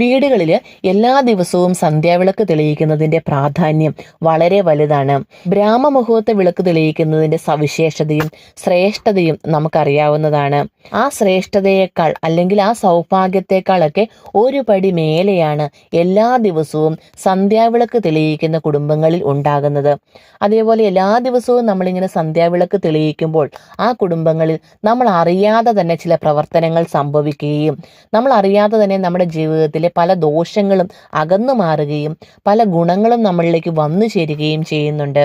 വീടുകളിൽ എല്ലാ ദിവസവും സന്ധ്യാവിളക്ക് തെളിയിക്കുന്നതിന്റെ പ്രാധാന്യം വളരെ വലുതാണ്. ബ്രാഹ്മമുഹൂർത്ത വിളക്ക് തെളിയിക്കുന്നതിന്റെ സവിശേഷതയും ശ്രേഷ്ഠതയും നമുക്കറിയാവുന്നതാണ്. ആ ശ്രേഷ്ഠതയേക്കാൾ അല്ലെങ്കിൽ ആ സൗഭാഗ്യത്തെക്കാളൊക്കെ ഒരു പടി മേലെയാണ് എല്ലാ ദിവസവും സന്ധ്യാവിളക്ക് തെളിയിക്കുന്ന കുടുംബങ്ങളിൽ ഉണ്ടാകുന്നത്. അതേപോലെ എല്ലാ ദിവസവും നമ്മളിങ്ങനെ സന്ധ്യാവിളക്ക് തെളിയിക്കുമ്പോൾ ആ കുടുംബങ്ങളിൽ നമ്മൾ അറിയാതെ തന്നെ ചില പ്രവർത്തനങ്ങൾ സംഭവിക്കുകയും നമ്മൾ അറിയാതെ തന്നെ നമ്മുടെ ജീവിതത്തിലെ പല ദോഷങ്ങളും അകന്നു മാറുകയും പല ഗുണങ്ങളും നമ്മളിലേക്ക് വന്നു ചേരുകയും ചെയ്യുന്നുണ്ട്.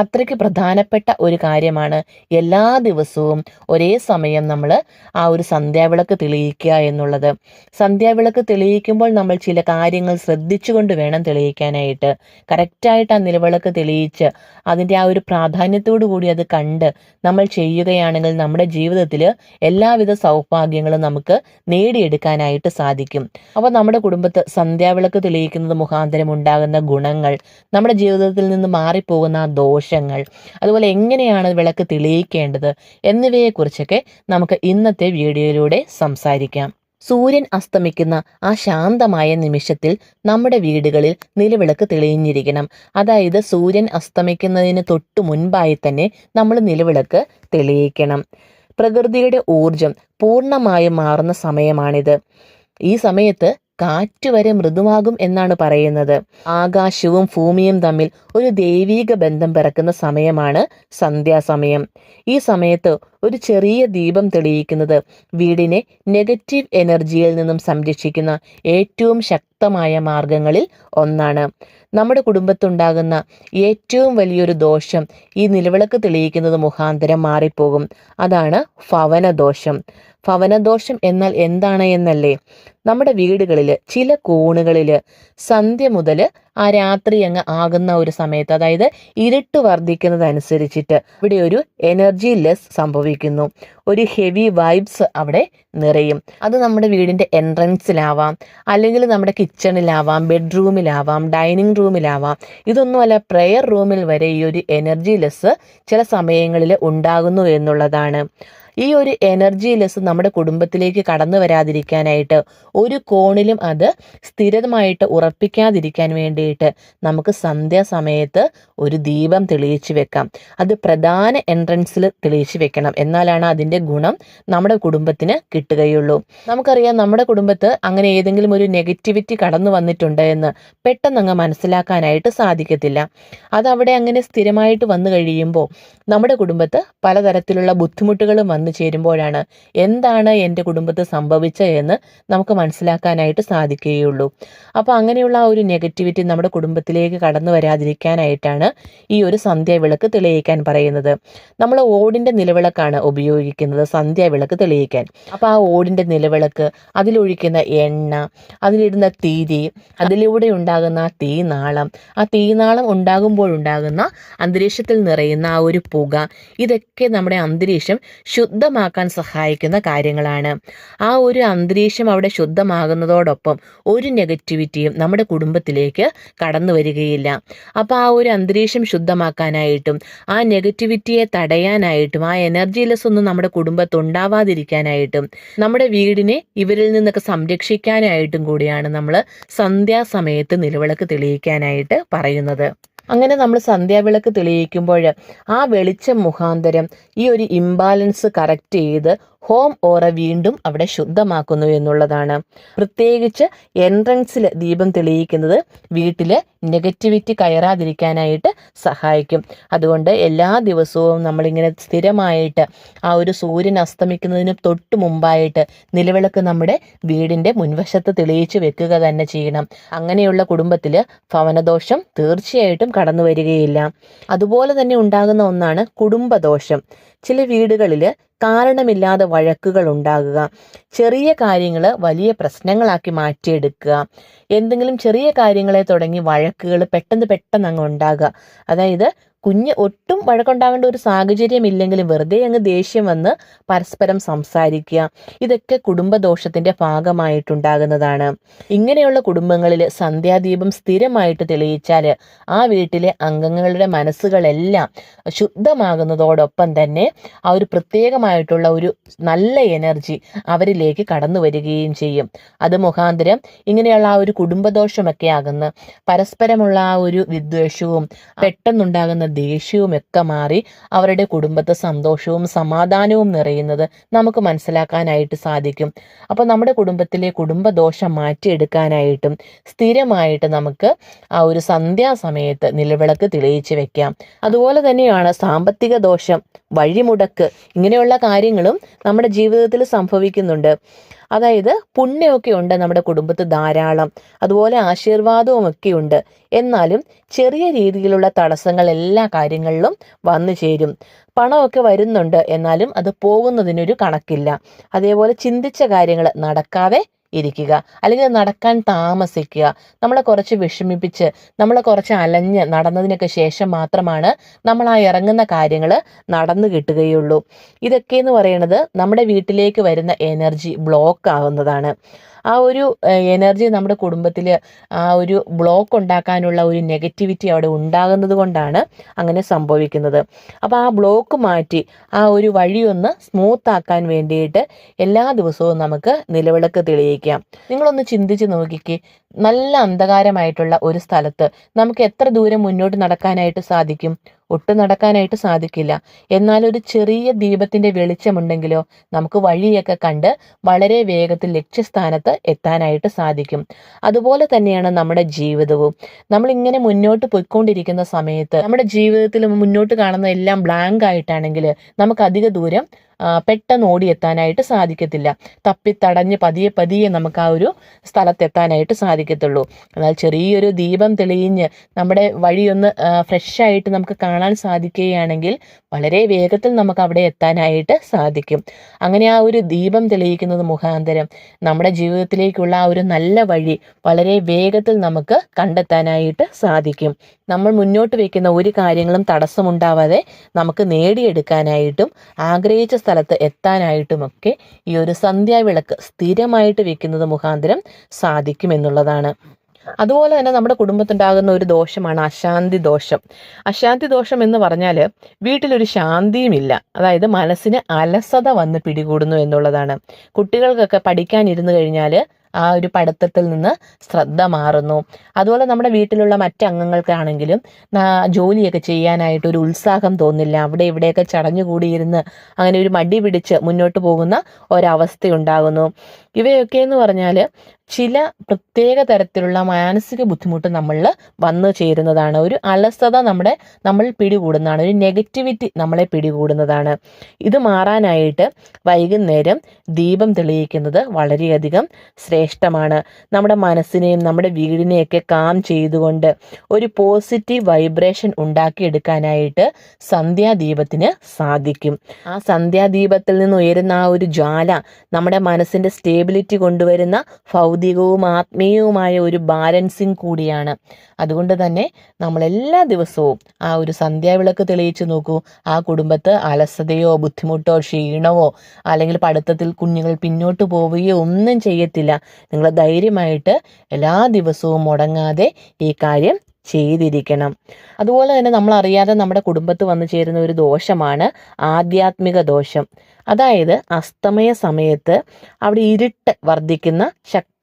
അത്രയ്ക്ക് പ്രധാനപ്പെട്ട ഒരു കാര്യമാണ് എല്ലാ ദിവസവും ഒരേ സമയം നമ്മൾ ആ ഒരു സന്ധ്യാവിളക്ക് തെളിയിക്കുക എന്നുള്ളത്. സന്ധ്യാവിളക്ക് തെളിയിക്കുമ്പോൾ നമ്മൾ ചില കാര്യങ്ങൾ ശ്രദ്ധിച്ചുകൊണ്ട് വേണം തെളിയിക്കാനായിട്ട്. കറക്റ്റായിട്ട് ആ നിലവിളക്ക് തെളിയിച്ച് അതിന്റെ ആ ഒരു പ്രാധാന്യത്തോടു കൂടി അത് കണ്ട് നമ്മൾ ചെയ്യുകയാണെങ്കിൽ നമ്മുടെ ജീവിതത്തിൽ എല്ലാവിധ സൗഭാഗ്യങ്ങളും നമുക്ക് നേടിയെടുക്കാനായിട്ട് സാധിക്കും. അപ്പോൾ നമ്മുടെ കുടുംബത്ത് സന്ധ്യാവിളക്ക് തെളിയിക്കുന്നത് മുഖാന്തരം ഉണ്ടാകുന്ന ഗുണങ്ങൾ നമ്മുടെ ജീവിതത്തിൽ നിന്ന് മാറിപ്പോകുന്ന ദോഷങ്ങൾ അതുപോലെ എങ്ങനെയാണ് വിളക്ക് തെളിയിക്കേണ്ടത് എന്നിവയെക്കുറിച്ചൊക്കെ നമുക്ക് ഇന്നത്തെ വീഡിയോയിലൂടെ സംസാരിക്കാം. സൂര്യൻ അസ്തമിക്കുന്ന ആ ശാന്തമായ നിമിഷത്തിൽ നമ്മുടെ വീടുകളിൽ നിലവിളക്ക് തെളിഞ്ഞിരിക്കണം. അതായത് സൂര്യൻ അസ്തമിക്കുന്നതിന് തൊട്ടു മുൻപായി തന്നെ നമ്മൾ നിലവിളക്ക് തെളിയിക്കണം. പ്രകൃതിയുടെ ഊർജം പൂർണമായും മാറുന്ന സമയമാണിത്. ഈ സമയത്ത് കാറ്റ് വരെ മൃദുവാകും എന്നാണ് പറയുന്നത്. ആകാശവും ഭൂമിയും തമ്മിൽ ഒരു ദൈവീക ബന്ധം പിറക്കുന്ന സമയമാണ് സന്ധ്യാസമയം. ഈ സമയത്ത് ഒരു ചെറിയ ദീപം തെളിയിക്കുന്നത് വീടിനെ നെഗറ്റീവ് എനർജിയിൽ നിന്നും സംരക്ഷിക്കുന്ന ഏറ്റവും ശക്തമായ മാർഗങ്ങളിൽ ഒന്നാണ്. നമ്മുടെ കുടുംബത്തുണ്ടാകുന്ന ഏറ്റവും വലിയൊരു ദോഷം ഈ നിലവിളക്ക് തെളിയിക്കുന്നത് മുഖാന്തരം മാറിപ്പോകും. അതാണ് ഭവനദോഷം. ഭവനദോഷം എന്നാൽ എന്താണ് എന്നല്ലേ? നമ്മുടെ വീടുകളിൽ ചില കോണുകളിൽ സന്ധ്യ മുതൽ ആ രാത്രി അങ്ങ് ആകുന്ന ഒരു സമയത്ത് അതായത് ഇരുട്ട് വർദ്ധിക്കുന്നതനുസരിച്ചിട്ട് ഇവിടെ ഒരു എനർജി ലെസ് സംഭവിക്കുന്നു. ഒരു ഹെവി വൈബ്സ് അവിടെ നിറയും. അത് നമ്മുടെ വീടിന്റെ എൻട്രൻസിലാവാം അല്ലെങ്കിൽ നമ്മുടെ കിച്ചണിലാവാം ബെഡ്റൂമിലാവാം ഡൈനിങ് റൂമിലാവാം ഇതൊന്നുമല്ല പ്രെയർ റൂമിൽ വരെ ഈ ഒരു എനർജി ലെസ് ചില സമയങ്ങളിൽ ഉണ്ടാകുന്നു എന്നുള്ളതാണ്. ഈ ഒരു എനർജി ലെസ് നമ്മുടെ കുടുംബത്തിലേക്ക് കടന്നു വരാതിരിക്കാനായിട്ട് ഒരു കോണിലും അത് സ്ഥിരമായിട്ട് ഉറപ്പിക്കാതിരിക്കാൻ വേണ്ടിയിട്ട് നമുക്ക് സന്ധ്യാസമയത്ത് ഒരു ദീപം തെളിയിച്ച് വെക്കാം. അത് പ്രധാന എൻട്രൻസിൽ തെളിയിച്ച് വെക്കണം. എന്നാലാണ് അതിന്റെ ഗുണം നമ്മുടെ കുടുംബത്തിന് കിട്ടുകയുള്ളൂ. നമുക്കറിയാം നമ്മുടെ കുടുംബത്ത് അങ്ങനെ ഏതെങ്കിലും ഒരു നെഗറ്റിവിറ്റി കടന്നു വന്നിട്ടുണ്ട് എന്ന് പെട്ടെന്ന് അങ്ങ് മനസ്സിലാക്കാനായിട്ട് സാധിക്കത്തില്ല. അതവിടെ അങ്ങനെ സ്ഥിരമായിട്ട് വന്നു കഴിയുമ്പോൾ നമ്മുടെ കുടുംബത്ത് പലതരത്തിലുള്ള ബുദ്ധിമുട്ടുകളും ചേരുമ്പോഴാണ് എന്താണ് എന്റെ കുടുംബത്തിൽ സംഭവിച്ചത് എന്ന് നമുക്ക് മനസ്സിലാക്കാനായിട്ട് സാധിക്കുകയുള്ളൂ. അപ്പോൾ അങ്ങനെയുള്ള ആ ഒരു നെഗറ്റിവിറ്റി നമ്മുടെ കുടുംബത്തിലേക്ക് കടന്നു വരാതിരിക്കാനായിട്ടാണ് ഈ ഒരു സന്ധ്യാവിളക്ക് തെളിയിക്കാൻ പറയുന്നത്. നമ്മൾ ഓടിന്റെ നിലവിളക്കാണ് ഉപയോഗിക്കുന്നത് സന്ധ്യാവിളക്ക് തെളിയിക്കാൻ. അപ്പോൾ ആ ഓടിന്റെ നിലവിളക്ക് അതിലൊഴിക്കുന്ന എണ്ണ അതിലിടുന്ന തീരി അതിലൂടെ ഉണ്ടാകുന്ന ആ തീനാളം ആ തീനാളം ഉണ്ടാകുമ്പോഴുണ്ടാകുന്ന അന്തരീക്ഷത്തിൽ നിറയുന്ന ആ ഒരു പുക ഇതൊക്കെ നമ്മുടെ അന്തരീക്ഷം ശുദ്ധമാക്കാൻ സഹായിക്കുന്ന കാര്യങ്ങളാണ്. ആ ഒരു അന്തരീക്ഷം അവിടെ ശുദ്ധമാകുന്നതോടൊപ്പം ഒരു നെഗറ്റിവിറ്റിയും നമ്മുടെ കുടുംബത്തിലേക്ക് കടന്നു വരികയില്ല. അപ്പോൾ ആ ഒരു അന്തരീക്ഷം ശുദ്ധമാക്കാനായിട്ടും ആ നെഗറ്റിവിറ്റിയെ തടയാനായിട്ടും ആ എനർജി ലെസ് ഒന്നും നമ്മുടെ കുടുംബത്ത് ഉണ്ടാവാതിരിക്കാനായിട്ടും നമ്മുടെ വീടിനെ ഇവരിൽ നിന്നൊക്കെ സംരക്ഷിക്കാനായിട്ടും കൂടിയാണ് നമ്മൾ സന്ധ്യാസമയത്ത് നിലവിളക്ക് തെളിയിക്കാനായിട്ട് പറയുന്നത്. അങ്ങനെ നമ്മൾ സന്ധ്യാവിളക്ക് തെളിയിക്കുമ്പോൾ ആ വെളിച്ചം മുഖാന്തരം ഈ ഒരു ഇംബാലൻസ് കറക്റ്റ് ചെയ്ത് ഹോം ഓറ വീണ്ടും അവിടെ ശുദ്ധമാക്കുന്നു എന്നുള്ളതാണ്. പ്രത്യേകിച്ച് എൻട്രൻസിൽ ദീപം തെളിയിക്കുന്നത് വീട്ടിൽ നെഗറ്റിവിറ്റി കയറാതിരിക്കാനായിട്ട് സഹായിക്കും. അതുകൊണ്ട് എല്ലാ ദിവസവും നമ്മളിങ്ങനെ സ്ഥിരമായിട്ട് ആ ഒരു സൂര്യൻ അസ്തമിക്കുന്നതിന് തൊട്ട് മുമ്പായിട്ട് നിലവിളക്ക് നമ്മുടെ വീടിന്റെ മുൻവശത്ത് തെളിയിച്ച് വെക്കുക തന്നെ ചെയ്യണം. അങ്ങനെയുള്ള കുടുംബത്തിൽ ഭവനദോഷം തീർച്ചയായിട്ടും കടന്നു വരികയില്ല. അതുപോലെ തന്നെ ഉണ്ടാകുന്ന ഒന്നാണ് കുടുംബദോഷം. ചില വീടുകളിൽ കാരണമില്ലാതെ വഴക്കുകൾ ഉണ്ടാകുക ചെറിയ കാര്യങ്ങൾ വലിയ പ്രശ്നങ്ങളാക്കി മാറ്റിയെടുക്കുക. എന്തെങ്കിലും ചെറിയ കാര്യങ്ങളെ തുടങ്ങി വഴക്കുകൾ പെട്ടെന്ന് പെട്ടെന്ന് അങ്ങ് ഉണ്ടാകുക. അതായത് കുഞ്ഞ് ഒട്ടും വഴക്കുണ്ടാകേണ്ട ഒരു സാഹചര്യം ഇല്ലെങ്കിലും വെറുതെ അങ്ങ് ദേഷ്യം വന്ന് പരസ്പരം സംസാരിക്കുക. ഇതൊക്കെ കുടുംബദോഷത്തിന്റെ ഭാഗമായിട്ടുണ്ടാകുന്നതാണ്. ഇങ്ങനെയുള്ള കുടുംബങ്ങളിൽ സന്ധ്യാദീപം സ്ഥിരമായിട്ട് തെളിയിച്ചാൽ ആ വീട്ടിലെ അംഗങ്ങളുടെ മനസ്സുകളെല്ലാം ശുദ്ധമാകുന്നതോടൊപ്പം തന്നെ ആ ഒരു പ്രത്യേകമായിട്ടുള്ള ഒരു നല്ല എനർജി അവരിലേക്ക് കടന്നു വരികയും ചെയ്യും. അത് മുഖാന്തരം ഇങ്ങനെയുള്ള ആ ഒരു കുടുംബദോഷമൊക്കെ ആകുന്ന പരസ്പരമുള്ള ആ ഒരു വിദ്വേഷവും പെട്ടെന്നുണ്ടാകുന്ന ദേഷ്യവും ഒക്കെ മാറി അവരുടെ കുടുംബത്തെ സന്തോഷവും സമാധാനവും നിറയുന്നത് നമുക്ക് മനസ്സിലാക്കാനായിട്ട് സാധിക്കും. അപ്പോൾ നമ്മുടെ കുടുംബത്തിലെ കുടുംബദോഷം മാറ്റിയെടുക്കാനായിട്ടും സ്ഥിരമായിട്ട് നമുക്ക് ആ ഒരു സന്ധ്യാസമയത്ത് നിലവിളക്ക് തെളിയിച്ച് വെക്കാം. അതുപോലെ തന്നെയാണ് സാമ്പത്തിക ദോഷം വഴിമുടക്ക് ഇങ്ങനെയുള്ള കാര്യങ്ങളും നമ്മുടെ ജീവിതത്തിൽ സംഭവിക്കുന്നുണ്ട്. അതായത് പുണ്യമൊക്കെ ഉണ്ട് നമ്മുടെ കുടുംബത്ത് ധാരാളം അതുപോലെ ആശീർവാദവും ഒക്കെ ഉണ്ട്. എന്നാലും ചെറിയ രീതിയിലുള്ള തടസ്സങ്ങൾ എല്ലാ കാര്യങ്ങളിലും വന്നു ചേരും. പണമൊക്കെ വരുന്നുണ്ട് എന്നാലും അത് പോകുന്നതിനൊരു കണക്കില്ല. അതേപോലെ ചിന്തിച്ച കാര്യങ്ങൾ നടക്കാതെ ഇരിക്കുക. അല്ലെങ്കിൽ നടക്കാൻ താമസിക്കുക. നമ്മളെ കുറച്ച് വിഷമിപ്പിച്ച് നമ്മളെ കുറച്ച് അലഞ്ഞ് നടന്നതിനൊക്കെ ശേഷം മാത്രമാണ് നമ്മൾ ആ ഇറങ്ങുന്ന കാര്യങ്ങൾ നടന്നു കിട്ടുകയുള്ളൂ. ഇതൊക്കെ എന്ന് പറയുന്നത് നമ്മുടെ വീട്ടിലേക്ക് വരുന്ന എനർജി ബ്ലോക്ക് ആവുന്നതാണ്. ആ ഒരു എനർജി നമ്മുടെ കുടുംബത്തിൽ ആ ഒരു ബ്ലോക്ക് ഉണ്ടാക്കാനുള്ള ഒരു നെഗറ്റിവിറ്റി അവിടെ ഉണ്ടാകുന്നത് കൊണ്ടാണ് അങ്ങനെ സംഭവിക്കുന്നത്. അപ്പോൾ ആ ബ്ലോക്ക് മാറ്റി ആ ഒരു വഴിയൊന്ന് സ്മൂത്ത് ആക്കാൻ വേണ്ടിയിട്ട് എല്ലാ ദിവസവും നമുക്ക് നിലവിളക്ക് തെളിയിക്കാം. നിങ്ങളൊന്ന് ചിന്തിച്ച് നോക്കിക്കേ നല്ല അന്ധകാരമായിട്ടുള്ള ഒരു സ്ഥലത്ത് നമുക്ക് എത്ര ദൂരം മുന്നോട്ട് നടക്കാനായിട്ട് സാധിക്കും? ഒട്ടും നടക്കാനായിട്ട് സാധിക്കില്ല. എന്നാൽ ഒരു ചെറിയ ദീപത്തിന്റെ വെളിച്ചമുണ്ടെങ്കിലോ നമുക്ക് വഴിയൊക്കെ കണ്ട് വളരെ വേഗത്തിൽ ലക്ഷ്യസ്ഥാനത്ത് എത്താനായിട്ട് സാധിക്കും. അതുപോലെ തന്നെയാണ് നമ്മുടെ ജീവിതവും. നമ്മൾ ഇങ്ങനെ മുന്നോട്ട് പോയിക്കൊണ്ടിരിക്കുന്ന സമയത്ത് നമ്മുടെ ജീവിതത്തിൽ മുന്നോട്ട് കാണുന്ന എല്ലാം ബ്ലാങ്ക് ആയിട്ടാണെങ്കിൽ നമുക്ക് അധിക ദൂരം പെട്ടെന്ന് ഓടിയെത്താനായിട്ട് സാധിക്കത്തില്ല. തപ്പിത്തടഞ്ഞ് പതിയെ പതിയെ നമുക്ക് ആ ഒരു സ്ഥലത്തെത്താനായിട്ട് സാധിക്കത്തുള്ളൂ. എന്നാൽ ചെറിയൊരു ദീപം തെളിയിഞ്ഞ് നമ്മുടെ വഴിയൊന്ന് ഫ്രഷായിട്ട് നമുക്ക് കാണാൻ സാധിക്കുകയാണെങ്കിൽ വളരെ വേഗത്തിൽ നമുക്ക് അവിടെ എത്താനായിട്ട് സാധിക്കും. അങ്ങനെ ആ ഒരു ദീപം തെളിയിക്കുന്നത് മുഖാന്തരം നമ്മുടെ ജീവിതത്തിലേക്കുള്ള ആ ഒരു നല്ല വഴി വളരെ വേഗത്തിൽ നമുക്ക് കണ്ടെത്താനായിട്ട് സാധിക്കും. നമ്മൾ മുന്നോട്ട് വയ്ക്കുന്ന ഒരു കാര്യങ്ങളും തടസ്സമുണ്ടാവാതെ നമുക്ക് നേടിയെടുക്കാനായിട്ടും ആഗ്രഹിച്ച സ്ഥലത്ത് എത്താനായിട്ടുമൊക്കെ ഈ ഒരു സന്ധ്യാവിളക്ക് സ്ഥിരമായിട്ട് വയ്ക്കുന്നത് മുഖാന്തരം സാധിക്കും എന്നുള്ളതാണ്. അതുപോലെ തന്നെ നമ്മുടെ കുടുംബത്തുണ്ടാകുന്ന ഒരു ദോഷമാണ് അശാന്തി ദോഷം. അശാന്തി ദോഷം എന്ന് പറഞ്ഞാൽ വീട്ടിലൊരു ശാന്തിയുമില്ല. അതായത് മനസ്സിന് അലസത വന്ന് പിടികൂടുന്നു എന്നുള്ളതാണ്. കുട്ടികൾക്കൊക്കെ പഠിക്കാൻ പഠിക്കാനിരുന്നു കഴിഞ്ഞാൽ ആ ഒരു പഠിത്തത്തിൽ നിന്ന് ശ്രദ്ധ മാറുന്നു. അതുപോലെ നമ്മുടെ വീട്ടിലുള്ള മറ്റ് അംഗങ്ങൾക്കാണെങ്കിലും ജോലിയൊക്കെ ചെയ്യാനായിട്ട് ഒരു ഉത്സാഹം തോന്നില്ല. അവിടെ ഇവിടെയൊക്കെ ചടഞ്ഞുകൂടിയിരുന്ന് അങ്ങനെ ഒരു മടി പിടിച്ച് മുന്നോട്ട് പോകുന്ന ഒരവസ്ഥയുണ്ടാകുന്നു. ഇവയൊക്കെ എന്ന് പറഞ്ഞാൽ ചില പ്രത്യേക തരത്തിലുള്ള മാനസിക ബുദ്ധിമുട്ട് നമ്മളിൽ വന്നു ചേരുന്നതാണ്. ഒരു അലസത നമ്മുടെ നമ്മൾ പിടികൂടുന്നതാണ്. ഒരു നെഗറ്റിവിറ്റി നമ്മളെ പിടികൂടുന്നതാണ്. ഇത് മാറാനായിട്ട് വൈകുന്നേരം ദീപം തെളിയിക്കുന്നത് വളരെയധികം ശ്രേഷ്ഠമാണ്. നമ്മുടെ മനസ്സിനെയും നമ്മുടെ വീടിനെയൊക്കെ കാം ചെയ്തുകൊണ്ട് ഒരു പോസിറ്റീവ് വൈബ്രേഷൻ ഉണ്ടാക്കിയെടുക്കാനായിട്ട് സന്ധ്യാദീപത്തിന് സാധിക്കും. ആ സന്ധ്യാദീപത്തിൽ നിന്ന് ഉയരുന്ന ആ ഒരു ജ്വാല നമ്മുടെ മനസ്സിന്റെ സ്റ്റേബിലിറ്റി കൊണ്ടുവരുന്ന ഭൗതികവും ആത്മീയവുമായ ഒരു ബാലൻസിങ് കൂടിയാണ്. അതുകൊണ്ട് തന്നെ നമ്മൾ എല്ലാ ദിവസവും ആ ഒരു സന്ധ്യാവിളക്ക് തെളിയിച്ച് നോക്കൂ. ആ കുടുംബത്ത് അലസതയോ ബുദ്ധിമുട്ടോ ക്ഷീണമോ അല്ലെങ്കിൽ പഠിത്തത്തിൽ കുഞ്ഞുങ്ങൾ പിന്നോട്ട് പോവുകയോ ഒന്നും ചെയ്യത്തില്ല. നിങ്ങൾ ധൈര്യമായിട്ട് എല്ലാ ദിവസവും മുടങ്ങാതെ ഈ കാര്യം ചെയ്തിരിക്കണം. അതുപോലെ തന്നെ നമ്മൾ അറിയാതെ നമ്മുടെ കുടുംബത്ത് വന്നു ചേരുന്ന ഒരു ദോഷമാണ് ആധ്യാത്മിക ദോഷം. അതായത് അസ്തമയ സമയത്ത് അവിടെ ഇരുട്ട് വർദ്ധിക്കുന്ന ശക്തി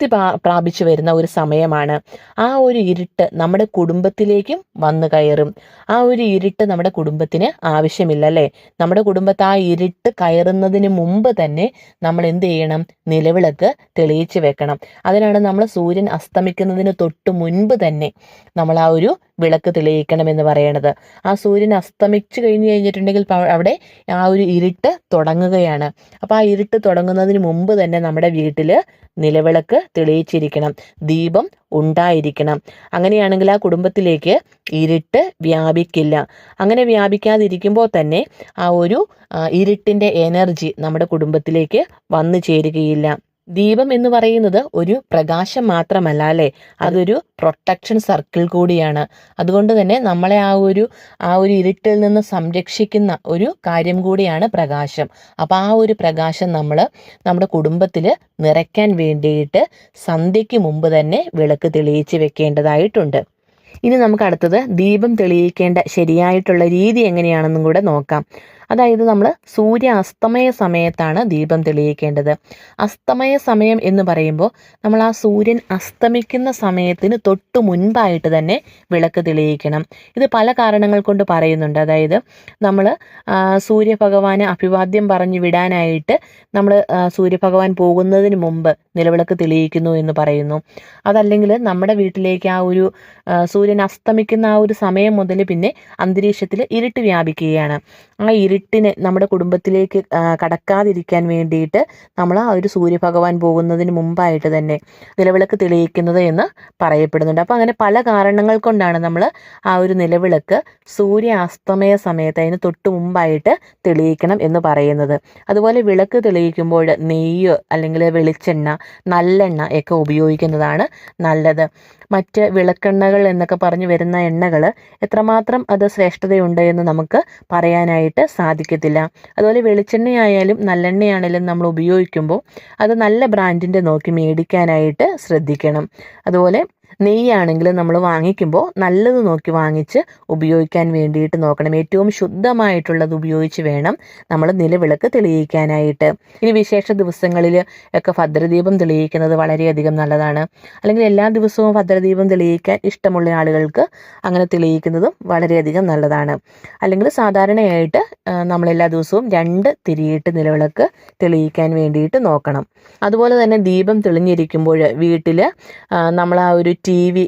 പ്രാപിച്ചു വരുന്ന ഒരു സമയമാണ്. ആ ഒരു ഇരുട്ട് നമ്മുടെ കുടുംബത്തിലേക്കും വന്നു കയറും. ആ ഒരു ഇരുട്ട് നമ്മുടെ കുടുംബത്തിന് ആവശ്യമില്ല അല്ലേ? നമ്മുടെ കുടുംബത്തെ ആ ഇരുട്ട് കയറുന്നതിന് മുമ്പ് തന്നെ നമ്മൾ എന്ത് ചെയ്യണം? നിലവിളക്ക് തെളിയിച്ചു വെക്കണം. അതിനാണ് നമ്മൾ സൂര്യൻ അസ്തമിക്കുന്നതിന് തൊട്ട് മുൻപ് തന്നെ നമ്മൾ ആ ഒരു വിളക്ക് തെളിയിക്കണമെന്ന് പറയണത്. ആ സൂര്യൻ അസ്തമിച്ചു കഴിഞ്ഞു കഴിഞ്ഞിട്ടുണ്ടെങ്കിൽ അവിടെ ആ ഒരു ഇരുട്ട് തുടങ്ങുകയാണ്. അപ്പോൾ ആ ഇരുട്ട് തുടങ്ങുന്നതിന് മുമ്പ് തന്നെ നമ്മുടെ വീട്ടിൽ നിലവിളക്ക് തെളിയിച്ചിരിക്കണം. ദീപം ഉണ്ടായിരിക്കണം. അങ്ങനെയാണെങ്കിൽ ആ കുടുംബത്തിലേക്ക് ഇരുട്ട് വ്യാപിക്കില്ല. അങ്ങനെ വ്യാപിക്കാതിരിക്കുമ്പോൾ തന്നെ ആ ഒരു ഇരുട്ടിന്റെ എനർജി നമ്മുടെ കുടുംബത്തിലേക്ക് വന്നു ചേരുകയില്ല. ദീപം എന്ന് പറയുന്നത് ഒരു പ്രകാശം മാത്രമല്ല അല്ലേ? അതൊരു പ്രൊട്ടക്ഷൻ സർക്കിൾ കൂടിയാണ്. അതുകൊണ്ട് തന്നെ നമ്മളെ ആ ഒരു ആ ഒരു ഇരുട്ടിൽ നിന്ന് സംരക്ഷിക്കുന്ന ഒരു കാര്യം കൂടിയാണ് പ്രകാശം. അപ്പോൾ ആ ഒരു പ്രകാശം നമ്മൾ നമ്മുടെ കുടുംബത്തിൽ നിറയ്ക്കാൻ വേണ്ടിയിട്ട് സന്ധ്യയ്ക്ക് മുമ്പ് തന്നെ വിളക്ക് തെളിയിച്ച് വെക്കേണ്ടതായിട്ടുണ്ട്. ഇനി നമുക്ക് അടുത്തത് ദീപം തെളിയിക്കേണ്ട ശരിയായിട്ടുള്ള രീതി എങ്ങനെയാണെന്നും കൂടെ നോക്കാം. അതായത് നമ്മൾ സൂര്യ അസ്തമയ സമയത്താണ് ദീപം തെളിയിക്കേണ്ടത്. അസ്തമയ സമയം എന്ന് പറയുമ്പോൾ നമ്മൾ ആ സൂര്യൻ അസ്തമിക്കുന്ന സമയത്തിന് തൊട്ട് മുൻപായിട്ട് തന്നെ വിളക്ക് തെളിയിക്കണം. ഇത് പല കാരണങ്ങൾ കൊണ്ട് പറയുന്നുണ്ട്. അതായത് നമ്മൾ സൂര്യഭഗവാന് അഭിവാദ്യം പറഞ്ഞു വിടാനായിട്ട് നമ്മൾ സൂര്യഭഗവാൻ പോകുന്നതിന് മുമ്പ് നിലവിളക്ക് തെളിയിക്കുന്നു എന്ന് പറയുന്നു. അതല്ലെങ്കിൽ നമ്മുടെ വീട്ടിലേക്ക് ആ ഒരു സൂര്യൻ അസ്തമിക്കുന്ന ആ ഒരു സമയം മുതൽ പിന്നെ അന്തരീക്ഷത്തിൽ ഇരുട്ട് വ്യാപിക്കുകയാണ്. ആ ഇരുട്ടിന് നമ്മുടെ കുടുംബത്തിലേക്ക് കടക്കാതിരിക്കാൻ വേണ്ടിയിട്ട് നമ്മൾ ആ ഒരു സൂര്യഭഗവാൻ പോകുന്നതിന് മുമ്പായിട്ട് തന്നെ നിലവിളക്ക് തെളിയിക്കുന്നത് എന്ന് പറയപ്പെടുന്നുണ്ട്. അപ്പോൾ അങ്ങനെ പല കാരണങ്ങൾ കൊണ്ടാണ് നമ്മൾ ആ ഒരു നിലവിളക്ക് സൂര്യ അസ്തമയ സമയത്ത് അതിന് തൊട്ട് മുമ്പായിട്ട് തെളിയിക്കണം എന്ന് പറയുന്നത്. അതുപോലെ വിളക്ക് തെളിയിക്കുമ്പോൾ നെയ്യ് അല്ലെങ്കിൽ വെളിച്ചെണ്ണ നല്ലെണ്ണ ഒക്കെ ഉപയോഗിക്കുന്നതാണ് നല്ലത്. മറ്റ് വിളക്കെണ്ണകൾ എന്നൊക്കെ പറഞ്ഞു വരുന്ന എണ്ണകൾ എത്രമാത്രം അത് ശ്രേഷ്ഠതയുണ്ട് എന്ന് നമുക്ക് പറയാനായിട്ട് സാധിക്കത്തില്ല. അതുപോലെ വെളിച്ചെണ്ണയായാലും നല്ലെണ്ണയാണെങ്കിലും നമ്മൾ ഉപയോഗിക്കുമ്പോൾ അത് നല്ല ബ്രാൻഡിന്റെ നോക്കി മേടിക്കാനായിട്ട് ശ്രദ്ധിക്കണം. അതുപോലെ നെയ്യാണെങ്കിൽ നമ്മൾ വാങ്ങിക്കുമ്പോൾ നല്ലത് നോക്കി വാങ്ങിച്ച് ഉപയോഗിക്കാൻ വേണ്ടിയിട്ട് നോക്കണം. ഏറ്റവും ശുദ്ധമായിട്ടുള്ളത് ഉപയോഗിച്ച് വേണം നമ്മൾ നിലവിളക്ക് തെളിയിക്കാനായിട്ട്. ഇനി വിശേഷ ദിവസങ്ങളിൽ ഒക്കെ ഭദ്രദീപം തെളിയിക്കുന്നത് വളരെയധികം നല്ലതാണ്. അല്ലെങ്കിൽ എല്ലാ ദിവസവും ഭദ്രദീപം തെളിയിക്കാൻ ഇഷ്ടമുള്ള ആളുകൾക്ക് അങ്ങനെ തെളിയിക്കുന്നതും വളരെയധികം നല്ലതാണ്. അല്ലെങ്കിൽ സാധാരണയായിട്ട് നമ്മൾ എല്ലാ ദിവസവും രണ്ട് തിരിയിട്ട് നിലവിളക്ക് തെളിയിക്കാൻ വേണ്ടിയിട്ട് നോക്കണം. അതുപോലെ തന്നെ ദീപം തെളിഞ്ഞിരിക്കുമ്പോൾ വീട്ടിൽ നമ്മൾ ആ ഒരു ടി വി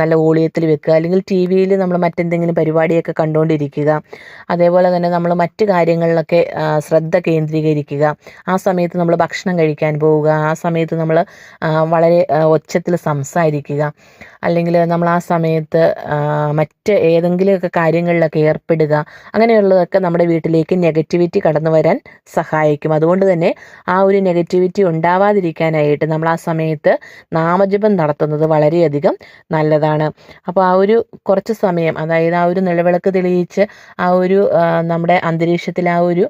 നല്ല വോളിയത്തിൽ വെക്കുക. അല്ലെങ്കിൽ ടി വിയിൽ നമ്മൾ മറ്റെന്തെങ്കിലും പരിപാടിയൊക്കെ കണ്ടുകൊണ്ടിരിക്കുക അതേപോലെ തന്നെ നമ്മൾ മറ്റ് കാര്യങ്ങളിലൊക്കെ ശ്രദ്ധ കേന്ദ്രീകരിക്കുക. ആ സമയത്ത് നമ്മൾ ഭക്ഷണം കഴിക്കാൻ പോവുക. ആ സമയത്ത് നമ്മൾ വളരെ ഒച്ചത്തിൽ സംസാരിക്കുക. അല്ലെങ്കിൽ നമ്മൾ ആ സമയത്ത് മറ്റ് ഏതെങ്കിലുമൊക്കെ കാര്യങ്ങളിലൊക്കെ ഏർപ്പെടുക. അങ്ങനെയുള്ളതൊക്കെ നമ്മുടെ വീട്ടിലേക്ക് നെഗറ്റിവിറ്റി കടന്നു വരാൻ സഹായിക്കും. അതുകൊണ്ട് തന്നെ ആ ഒരു നെഗറ്റിവിറ്റി ഉണ്ടാവാതിരിക്കാനായിട്ട് നമ്മൾ ആ സമയത്ത് നാമജപം നടത്തുന്നത് വളരെയധികം നല്ലതാണ്. അപ്പോൾ ആ ഒരു കുറച്ച് സമയം അതായത് ആ ഒരു നിലവിളക്ക് തെളിയിച്ച് ആ ഒരു നമ്മുടെ അന്തരീക്ഷത്തിൽ ആ ഒരു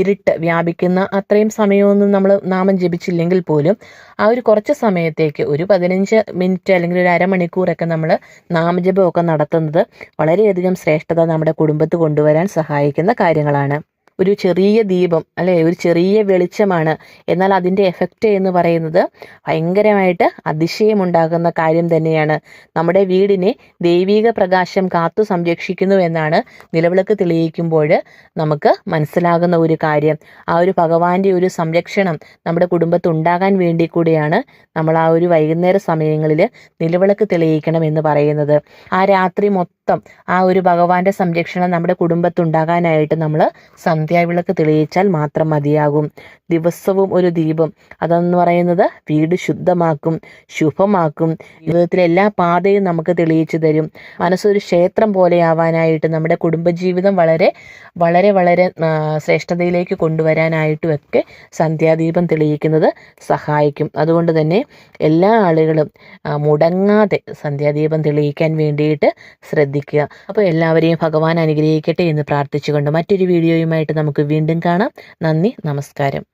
ഇരുട്ട് വ്യാപിക്കുന്ന അത്രയും സമയമൊന്നും നമ്മൾ നാമം ജപിച്ചില്ലെങ്കിൽ പോലും ആ ഒരു കുറച്ച് സമയത്തേക്ക് ഒരു പതിനഞ്ച് മിനിറ്റ് അല്ലെങ്കിൽ ഒരു അരമണിക്കൂറൊക്കെ നമ്മൾ നാമജപമൊക്കെ നടത്തുന്നത് വളരെയധികം ശ്രേഷ്ഠത നമ്മുടെ കുടുംബത്ത് കൊണ്ടുവരാൻ സഹായിക്കുന്ന കാര്യങ്ങളാണ്. ഒരു ചെറിയ ദീപം അല്ലെ? ഒരു ചെറിയ വെളിച്ചമാണ്. എന്നാൽ അതിന്റെ എഫക്റ്റ് എന്ന് പറയുന്നത് ഭയങ്കരമായിട്ട് അതിശയമുണ്ടാകുന്ന കാര്യം തന്നെയാണ്. നമ്മുടെ വീടിനെ ദൈവിക പ്രകാശം കാത്തു സംരക്ഷിക്കുന്നു എന്നാണ് നിലവിളക്ക് തെളിയിക്കുമ്പോൾ നമുക്ക് മനസ്സിലാകുന്ന ഒരു കാര്യം. ആ ഒരു ഭഗവാന്റെ ഒരു സംരക്ഷണം നമ്മുടെ കുടുംബത്ത് ഉണ്ടാകാൻ വേണ്ടി കൂടിയാണ് നമ്മൾ ആ ഒരു വൈകുന്നേര സമയങ്ങളിൽ നിലവിളക്ക് തെളിയിക്കണം എന്ന് പറയുന്നത്. ആ രാത്രി മൊത്തം ആ ഒരു ഭഗവാന്റെ സംരക്ഷണം നമ്മുടെ കുടുംബത്തുണ്ടാകാനായിട്ട് നമ്മൾ സന്ധ്യാവിളക്ക് തെളിയിച്ചാൽ മാത്രം മതിയാകും. ദിവസവും ഒരു ദീപം. അതെന്ന് പറയുന്നത് വീട് ശുദ്ധമാക്കും ശുഭമാക്കും. ജീവിതത്തിലെ എല്ലാ പാതയും നമുക്ക് തെളിയിച്ചു തരും. മനസ്സൊരു ക്ഷേത്രം പോലെയാവാനായിട്ട് നമ്മുടെ കുടുംബജീവിതം വളരെ വളരെ വളരെ ശ്രേഷ്ഠതയിലേക്ക് കൊണ്ടുവരാനായിട്ടും ഒക്കെ സന്ധ്യാദീപം തെളിയിക്കുന്നത് സഹായിക്കും. അതുകൊണ്ട് തന്നെ എല്ലാ ആളുകളും മുടങ്ങാതെ സന്ധ്യാദീപം തെളിയിക്കാൻ വേണ്ടിയിട്ട് ശ്രദ്ധിക്കുക. അപ്പോൾ എല്ലാവരെയും ഭഗവാൻ അനുഗ്രഹിക്കട്ടെ എന്ന് പ്രാർത്ഥിച്ചുകൊണ്ട് മറ്റൊരു വീഡിയോയുമായിട്ട് നമുക്ക് വീണ്ടും കാണാം. നന്ദി നമസ്കാരം.